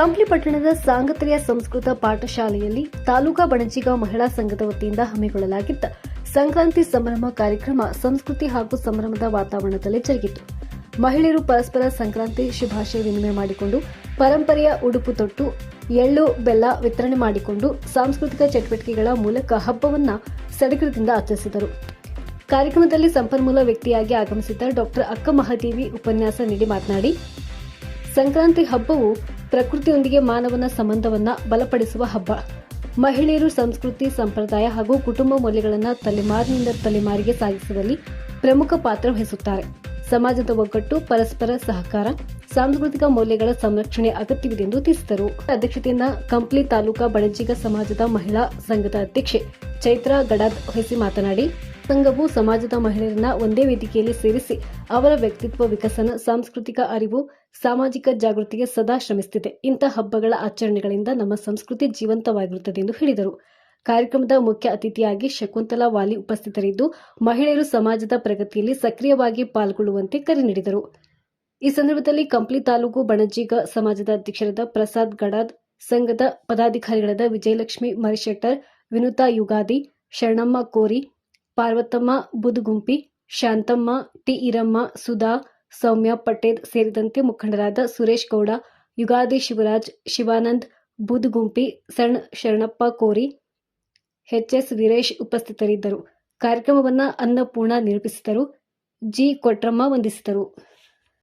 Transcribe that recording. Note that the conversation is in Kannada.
ಕಂಪ್ಲಿ ಪಟ್ಟಣದ ಸಾಂಗತ್ರಿಯ ಸಂಸ್ಕೃತ ಪಾಠಶಾಲೆಯಲ್ಲಿ ತಾಲೂಕಾ ಬಣಜಿಗ ಮಹಿಳಾ ಸಂಘದ ವತಿಯಿಂದ ಹಮ್ಮಿಕೊಳ್ಳಲಾಗಿದ್ದ ಸಂಕ್ರಾಂತಿ ಸಂಭ್ರಮ ಕಾರ್ಯಕ್ರಮ ಸಂಸ್ಕೃತಿ ಹಾಗೂ ಸಂಭ್ರಮದ ವಾತಾವರಣದಲ್ಲಿ ಜರುಗಿತು. ಮಹಿಳೆಯರು ಪರಸ್ಪರ ಸಂಕ್ರಾಂತಿ ಶುಭಾಶಯ ವಿನಿಮಯ ಮಾಡಿಕೊಂಡು, ಪರಂಪರೆಯ ಉಡುಪು ತೊಟ್ಟು, ಎಳ್ಳು, ಬೆಲ್ಲ ವಿತರಣೆ ಮಾಡಿಕೊಂಡು ಸಾಂಸ್ಕೃತಿಕ ಚಟುವಟಿಕೆಗಳ ಮೂಲಕ ಹಬ್ಬವನ್ನು ಸಡಗರದಿಂದ ಆಚರಿಸಿದರು. ಕಾರ್ಯಕ್ರಮದಲ್ಲಿ ಸಂಪನ್ಮೂಲ ವ್ಯಕ್ತಿಯಾಗಿ ಆಗಮಿಸಿದ್ದ ಡಾಕ್ಟರ್ ಅಕ್ಕ ಮಹಾದೇವಿ ಉಪನ್ಯಾಸ ನೀಡಿ ಮಾತನಾಡಿ, ಸಂಕ್ರಾಂತಿ ಹಬ್ಬವು ಪ್ರಕೃತಿಯೊಂದಿಗೆ ಮಾನವನ ಸಂಬಂಧವನ್ನ ಬಲಪಡಿಸುವ ಹಬ್ಬ. ಮಹಿಳೆಯರು ಸಂಸ್ಕೃತಿ, ಸಂಪ್ರದಾಯ ಹಾಗೂ ಕುಟುಂಬ ಮೌಲ್ಯಗಳನ್ನು ತಲೆಮಾರಿನಿಂದ ತಲೆಮಾರಿಗೆ ಸಾಗಿಸುವಲ್ಲಿ ಪ್ರಮುಖ ಪಾತ್ರ ವಹಿಸುತ್ತಾರೆ. ಸಮಾಜದ ಒಗ್ಗಟ್ಟು, ಪರಸ್ಪರ ಸಹಕಾರ, ಸಾಂಸ್ಕೃತಿಕ ಮೌಲ್ಯಗಳ ಸಂರಕ್ಷಣೆ ಅಗತ್ಯವಿದೆ ಎಂದು ತಿಳಿಸಿದರು. ಅಧ್ಯಕ್ಷತೆಯಿಂದ ಕಂಪ್ಲಿ ತಾಲೂಕಾ ಬಣಜಿಗ ಸಮಾಜದ ಮಹಿಳಾ ಸಂಘದ ಅಧ್ಯಕ್ಷೆ ಚೈತ್ರಾ ಗಡಾದ್ ವಹಿಸಿ ಮಾತನಾಡಿ ಸಂಘವು ಸಮಾಜದ ಮಹಿಳೆಯರನ್ನ ಒಂದೇ ವೇದಿಕೆಯಲ್ಲಿ ಸೇರಿಸಿ ಅವರ ವ್ಯಕ್ತಿತ್ವ ವಿಕಸನ, ಸಾಂಸ್ಕೃತಿಕ ಅರಿವು, ಸಾಮಾಜಿಕ ಜಾಗೃತಿಗೆ ಸದಾ ಶ್ರಮಿಸುತ್ತಿದೆ. ಇಂಥ ಹಬ್ಬಗಳ ಆಚರಣೆಗಳಿಂದ ನಮ್ಮ ಸಂಸ್ಕೃತಿ ಜೀವಂತವಾಗಿರುತ್ತದೆ ಎಂದು ಹೇಳಿದರು. ಕಾರ್ಯಕ್ರಮದ ಮುಖ್ಯ ಅತಿಥಿಯಾಗಿ ಶಕುಂತಲಾ ವಾಲಿ ಉಪಸ್ಥಿತರಿದ್ದು, ಮಹಿಳೆಯರು ಸಮಾಜದ ಪ್ರಗತಿಯಲ್ಲಿ ಸಕ್ರಿಯವಾಗಿ ಪಾಲ್ಗೊಳ್ಳುವಂತೆ ಕರೆ ನೀಡಿದರು. ಈ ಸಂದರ್ಭದಲ್ಲಿ ಕಂಪ್ಲಿ ತಾಲೂಕು ಬಣಜಿಗ ಸಮಾಜದ ಅಧ್ಯಕ್ಷರಾದ ಪ್ರಸಾದ್ ಗಡಾದ್, ಸಂಘದ ಪದಾಧಿಕಾರಿಗಳಾದ ವಿಜಯಲಕ್ಷ್ಮಿ ಮರಿಶೆಟ್ಟರ್, ವಿನುತಾ ಯುಗಾದಿ, ಶರಣಮ್ಮ ಕೋರಿ ಪಾರ್ವತಮ್ಮ ಬುದುಗುಂಪಿ ಶಾಂತಮ್ಮ ಟಿ ಇರಮ್ಮ ಸುಧಾ, ಸೌಮ್ಯ, ಪಟೇಲ್ ಸೇರಿದಂತೆ ಮುಖಂಡರಾದ ಸುರೇಶ್ ಗೌಡ, ಯುಗಾದಿ ಶಿವರಾಜ್, ಶಿವಾನಂದ್ ಬುದುಗುಂಪಿ ಸಣ್ ಶರಣಪ್ಪ ಕೋರಿ, ಎಚ್ಎಸ್ ವೀರೇಶ್ ಉಪಸ್ಥಿತರಿದ್ದರು. ಕಾರ್ಯಕ್ರಮವನ್ನು ಅನ್ನಪೂರ್ಣ ನಿರೂಪಿಸಿದರು. ಜಿ. ಕೊಟ್ರಮ್ಮ ವಂದಿಸಿದರು.